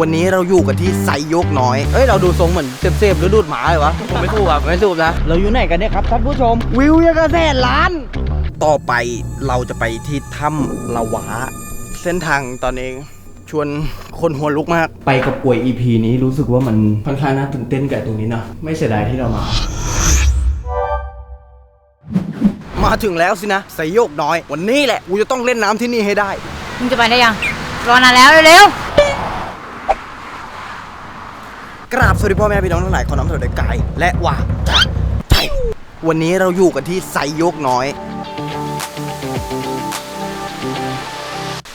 วันนี้เราอยู่กันที่ไซโยกน้อย เอ้ย เราดูทรงเหมือนเซฟๆหรือดูดหมาเลยวะ ผมไม่ถูกครับไม่ถูกนะ เราอยู่ไหนกันเนี่ยครับท่านผู้ชม วิวยังกระแสนล้าน ต่อไปเราจะไปที่ถ้ำละหวาเส้นทางตอนนี้ชวนคนหัวลุกมาก ไปกับป่วย EP นี้รู้สึกว่ามันค่อนข้างน่าตื่นเต้นกับตรงนี้เนาะไม่เสียดายที่เรามา มาถึงแล้วสินะไซโยกน้อย วันนี้แหละ กูจะต้องเล่นน้ำที่นี่ให้ได้ มึงจะไปได้ยัง รอนานแล้วเร็ว กราบสวัสดีพ่อแม่พี่น้องทั้งหลายขอน้อมถวายกาย และวาจาใจวันนี้เราอยู่กันที่ไซโยกน้อยๆ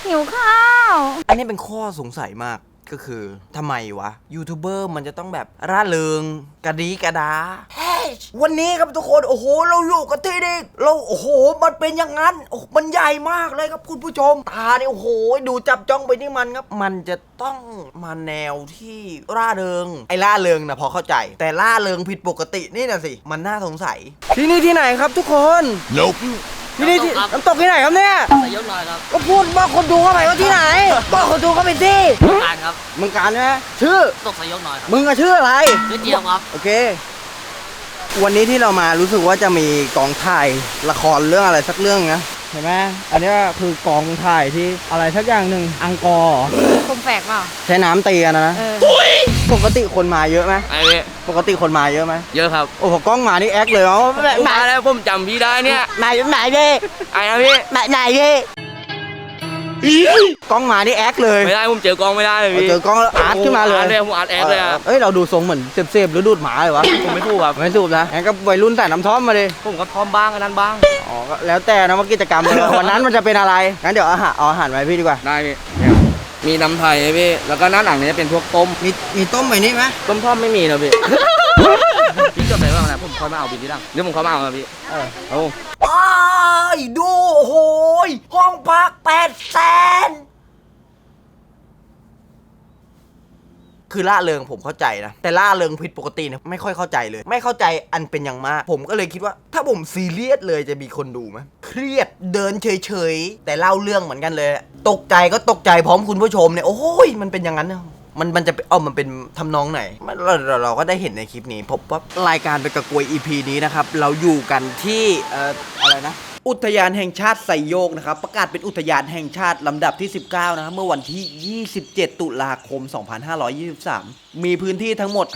หิวข้าว อันนี้เป็นข้อสงสัยมากก็คือทำไมวะยูทูบเบอร์มันจะต้องแบบร่าเริงกระดีกระดา เฮ้ยวันนี้ครับทุกคนโอ้โห เราอยู่กันที่นี่เราโอ้โห มันเป็นอย่างนั้นโอ้โหมันใหญ่มากเลยครับคุณผู้ชมตาเนี่ยโอ้โห ดูจับจ้องไปที่มันครับ มันจะต้องมาแนวที่ร่าเริง ไอ้ร่าเริงนะพอเข้าใจ แต่ร่าเริงผิดปกตินี่นะสิ มันน่าสงสัย ที่นี่ที่ไหนครับทุกคน Nope. ที่นี่ที่น้ำตกที่ไหนครับเนี่ยสายยกหน่อยครับก็พูดบอกคนดูเข้าไปว่าที่ไหน บอกคนดูเข้าไปสิการครับ มึงการใช่ไหมชื่อ ตกสายยกหน่อยครับมึงอะชื่ออะไรชื่อเจียมครับ โอเค วันนี้ที่เรามารู้สึกว่าจะมีกองถ่ายละครเรื่องอะไรสักเรื่องนะเห็นไหมอันนี้คือกองถ่ายที่อะไรสักอย่างหนึ่งอังกอร์คมแฝกเปล่าใช้น้ำตีกันนะนะเออปกติคนมาเยอะไหมไอ้พี่ปกติคนมาเยอะไหมเยอะครับโอ้โหกล้องมานี่แอคเลยอ๋อแหผมมมาแล้วผมจำพี่ได้เนี่ยไหนไหนเย่ไอ้นะพี่ไหนไหนเย่ กล้องมานี่แอคเลยไม่ได้ผมเจอกองไม่ได้เลยพี่เจอกล้องแล้วอาร์ตขึ้นมาเลยอาร์ตเลยผมอาร์ตแอคเลยอะเอ้ยเราดูทรงเหมือนเซฟๆหรือดูดหมาเลยวะผมไม่ถูกครับไม่สูบนะงั้นก็วัยรุ่นแต่น้ำท่อมมาดิผมก็พร้อมบ้างอันนั้นบ้างอ๋อก็แล้วแต่นะว่ากิจกรรมวันนั้นมันจะเป็นอะไรงั้นเดี๋ยวเอาอาหารเอาอาหารไว้พี่ดีกว่าได้พี่มีน้ำไทยไหมพี่แล้วก็หน้าหนังเนี่ยเป็นพวกต้มมีมีต้มไปนี่ไหมต้มทอดไม่มีนะพี่ คอยมาเอาบินที่ดังเดี๋ยวผมคอยมาเอาครับพี่เออเอาอ้ายดูโอ้โหยห้องพักแปดแสนคือล่าเริงผมเข้าใจนะ แต่ล่าเริงผิดปกติเนี่ยไม่ค่อยเข้าใจเลย ไม่เข้าใจอันเป็นอย่างมาก ผมก็เลยคิดว่า ถ้าผมซีเรียสเลยจะมีคนดูไหมเครียดเดินเฉยๆ แต่เล่าเรื่องเหมือนกันเลย ตกใจก็ตกใจพร้อมคุณผู้ชมเนี่ยโอ้ยมันเป็นอย่างนั้นเนี่ย มันมันจะเป็นเอามันเป็นทำนองไหนเราเราเราก็ได้เห็นในคลิปนี้พบว่ารายการไปกับกวย EP นี้นะครับ เราอยู่กันที่เอ่ออะไรนะ อุทยานแห่งชาติไซโยกนะครับ ประกาศเป็นอุทยานแห่งชาติลำดับที่ 19 นะครับ เมื่อวันที่ 27 ตุลาคม 2523 มีพื้นที่ทั้งหมด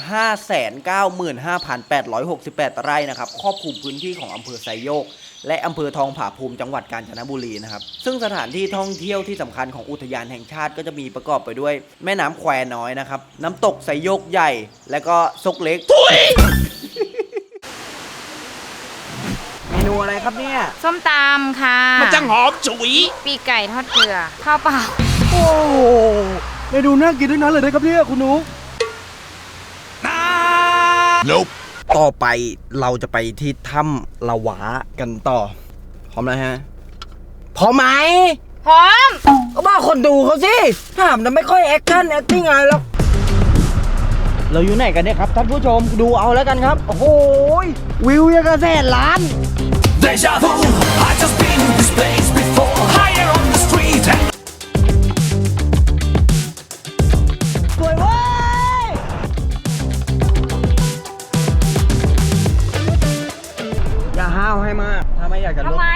595,868 ไร่นะครับครอบคลุมพื้นที่ของอำเภอไซโยก และอำเภอทองผาภูมิจังหวัดกาญจนบุรีนะครับ ซึ่งสถานที่ท่องเที่ยวที่สำคัญของอุทยานแห่งชาติก็จะมีประกอบไปด้วย แม่น้ำแควน้อยนะครับ น้ำตกไซโยกใหญ่ และก็ซกเล็ก เมนูอะไรครับเนี่ย ส้มตำค่ะ มันจังหอมฉุย ปีกไก่ทอดเกลือ ข้าวเปล่า โอ้โหเมนูน่ากินทั้งนั้นเลยนะครับเนี่ยคุณนุ๊ก Nope. ต่อไปเราจะไปที่ถ้ำละหวากันต่อ พร้อมแล้วฮะ พร้อมไหมพร้อม ก็บอกคนดูเขาสิถามนะไม่ค่อยแอคชั่นแอคติ้งอะไรหรอก เราอยู่ไหนกันเนี่ยครับท่านผู้ชมดูเอาแล้วกันครับ โอ้โหวิวยังกระแสนล้าน Deja vu. I just been in this place before. Higher on the street. And สวยเว้ย อย่าห้าวให้มาก ถ้าไม่อยากจะลทำงไม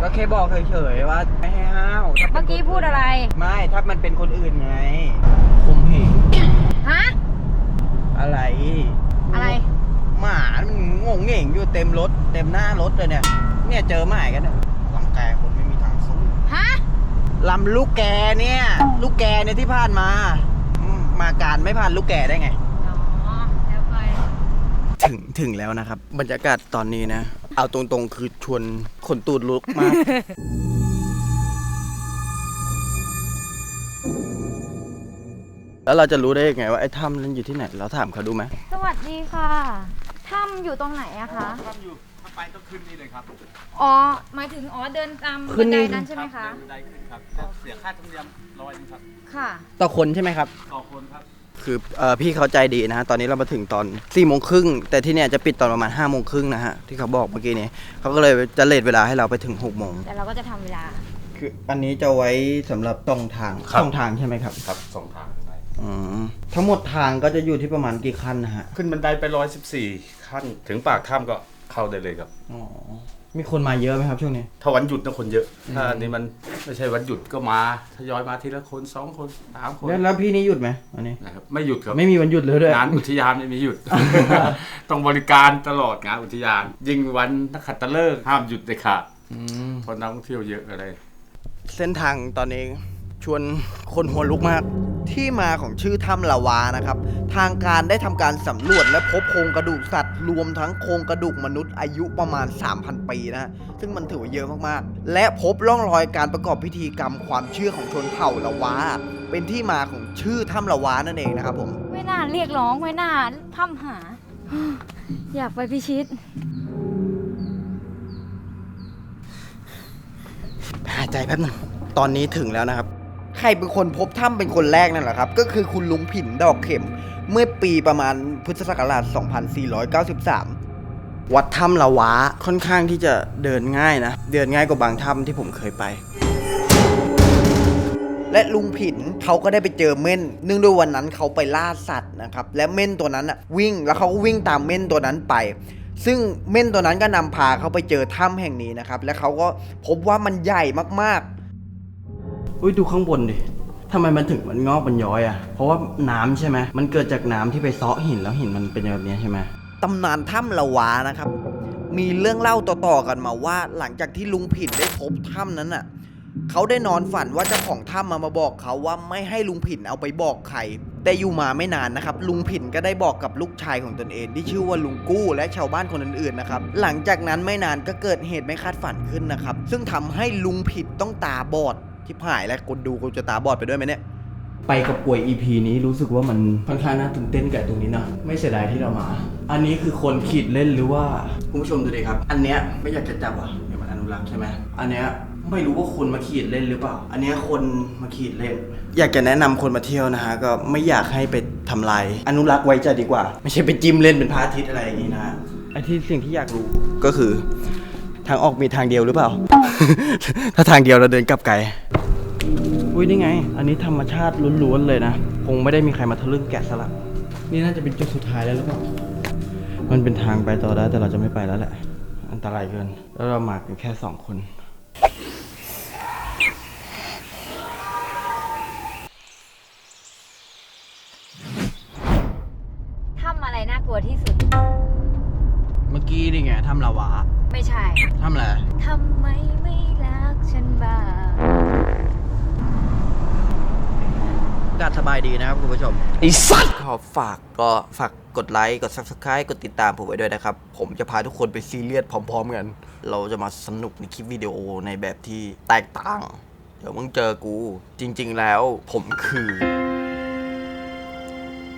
ก็แค่บอกเฉยๆว่าไม่ให้ห้าวถ้าป็เมื่อนกี้พูดอะไร ไม่ ถ้ามันเป็นคนอื่นไงผมเห็นฮะ อะไร อะไร หมามันงงเหง่งอยู่เต็มรถ เต็มหน้ารถเลยเนี่ย เนี่ยเจอหมากันเนี่ยลังแกคนไม่มีทางสู้ฮะลำลูกแกเนี่ย ลูกแกเนี่ยที่ผ่านมาอืมมาการไม่ผ่านลูกแกได้ไง อ๋อแล้วไป ถึงถึงแล้วนะครับ บรรยากาศตอนนี้นะ เอาตรงๆ คือชวนขนตูดลุกมาก แล้วเราจะรู้ได้ยังไงว่าไอ้ถ้ำนั้นอยู่ที่ไหน เราถามเขาดูไหมสวัสดีค่ะ ถ้ำอยู่ตรงไหนอะคะ ถ้าอยู่ถ้าไปก็ขึ้นนี่เลยครับอ๋อ หมายถึงอ๋อเดินตามขึ้บันนนี่ไดนั้นใช่ไหมคะได้ขึ้นครับจะเสียค่าธรรมเนียมร้อยหนึงครับค่ะ ต่อคนใช่ไหมครับ ต่อคนครับ คือเอ่อพี่เขาใจดีนะฮะตอนนี้เรามาถึงตอน4ี่โมงครึ่งแต่ที่เนี่ยจะปิดตอนประมาณ5้าโมงครึ่งนะฮะที่เขาบอกเมื่อกี้นี้เขาก็เลยจะเลทเวลาให้เราไปถึง6กโมงแต่เราก็จะทำเวลา คืออันนี้จะไว้สำหรับตองทางครับตองทางใช่ไหมครับ ครับสองทางนะ อืมทั้งหมดทางก็จะอยู่ที่ประมาณกี่ขั้นนะฮะ ขึ้นบันไดไปร้อยสิบสี่ขั้น ถึงปากถ้ำก็เข้าได้เลยครับ อ๋อ มีคนมาเยอะไหมครับช่วงนี้ ถ้าวันหยุดนะคนเยอะถ้าอันนี้มันไม่ใช่วันหยุดก็มาทยอยมาทีละคนสองคนสามคนแล้วแล้วพี่นี่หยุดไหมวันนี้นะครับไม่หยุดครับไม่มีวันหยุดเลยด้วย งานอุทยานไม่มีหยุด ต้องบริการตลอดงานอุทยาน ยิ่งวันนักขัตฤกษ์ห้ามหยุดเลยค่ะอืมเพราะนักท่องเที่ยวเยอะอะไร เส้นทางตอนนี้ชวนคนหัวลุกมาก ที่มาของชื่อถ้ำละวานะครับ ทางการได้ทำการสำรวจและพบโครงกระดูกสัตว์ รวมทั้งโครงกระดูกมนุษย์อายุประมาณ 3,000 ปีนะฮะซึ่งมันถือว่าเยอะมากๆ และพบร่องรอยการประกอบพิธีกรรมความเชื่อของชนเผ่าละวา เป็นที่มาของชื่อถ้ำละวานั่นเองนะครับผมไม่น่าเรียกร้องไม่น่าพร่ำหา อยากไปพิชิต หายใจแป๊บหนึงตอนนี้ถึงแล้วนะครับ ใครเป็นคนพบถ้ำเป็นคนแรกนั่นแหละครับ ก็คือคุณลุงผินดอกเข็ม เมื่อปีประมาณพุทธศักราช 2493 วัดถ้ำละวะค่อนข้างที่จะเดินง่ายนะ เดินง่ายกว่าบางถ้ำที่ผมเคยไป และลุงผินเขาก็ได้ไปเจอเม่นเนื่องด้วยวันนั้นเขาไปล่าสัตว์นะครับ และเม่นตัวนั้นอะวิ่งแล้วเขาก็วิ่งตามเม่นตัวนั้นไปซึ่งเม่นตัวนั้นก็นำพาเขาไปเจอถ้ำแห่งนี้นะครับ และเขาก็พบว่ามันใหญ่มากๆ อุ้ยดูข้างบนดิทำไมมันถึงมันงอกมันย้อยอะ เพราะว่าน้ำใช่ไหมมันเกิดจากน้ำที่ไปซาะหินแล้วหินมันเป็นแบบนี้ใช่ไหมตำนานถ้ำละวานะครับ มีเรื่องเล่าต่อๆกันมาว่า หลังจากที่ลุงผินได้พบถ้ำนั้นอะเขาได้นอนฝันว่าเจ้าของถ้ำมามาบอกเขาว่าไม่ให้ลุงผินเอาไปบอกใคร แต่อยู่มาไม่นานนะครับ ลุงผินก็ได้บอกกับลูกชายของตนเองที่ชื่อว่าลุงกู้และชาวบ้านคนอื่นๆนะครับ หลังจากนั้นไม่นานก็เกิดเหตุไม่คาดฝันขึ้นนะครับ ซึ่งทำให้ลุงผิดต้องตาบอด ที่หายและคนดูกูจะตาบอดไปด้วยไหมเนี่ย ไปกับป่วย EP นี้รู้สึกว่ามันค่อนข้างน่าตื่นเต้นกับตรงนี้นะ ไม่เสียดายที่เรามา อันนี้คือคนขีดเล่นหรือว่า คุณผู้ชมดูดิครับ อันเนี้ยไม่อยากจะจับอะเดี๋ยวมันอนุรักษ์ใช่ไหมอันเนี้ยไม่รู้ว่าคนมาขีดเล่นหรือเปล่า อันเนี้ยคนมาขีดเล่น อยากจะแนะนำคนมาเที่ยวนะฮะก็ไม่อยากให้ไปทำลายอนุรักษ์ไว้จะดีกว่า ไม่ใช่ไปจิ้มเล่นเป็นพระอาทิตย์อะไรอย่างนี้นะฮะ ไอที่สิ่งที่อยากรู้ก็คือ ทางออกมีทางเดียวหรือเปล่า ถ้าทางเดียวเราเดินกลับไกล อุ้ยนี่ไง อันนี้ธรรมชาติล้วนๆเลยนะ คงไม่ได้มีใครมาทะลึ่งแกะสลัก นี่น่าจะเป็นจุดสุดท้ายแล้วหรือเปล่า มันเป็นทางไปต่อได้แต่เราจะไม่ไปแล้วแหละ อันตรายเกิน แล้วเรามากันแค่สองคนทำอะไรน่ากลัวที่สุดเมื่อกี้นี่ไงทำลาวาไม่ใช่ ทำอะไรทำไมไม่รักฉันบ้างอากาศสบายดีนะครับคุณผู้ชมไอสัตว์ขอฝากก็ฝากกดไลค์ กด subscribe กดติดตามผมไว้ด้วยนะครับ ผมจะพาทุกคนไปซีเรียสพร้อม ๆ กัน เราจะมาสนุกในคลิปวิดีโอในแบบที่แตกต่าง เดี๋ยวมึงเจอกู จริง ๆ แล้วผมคือ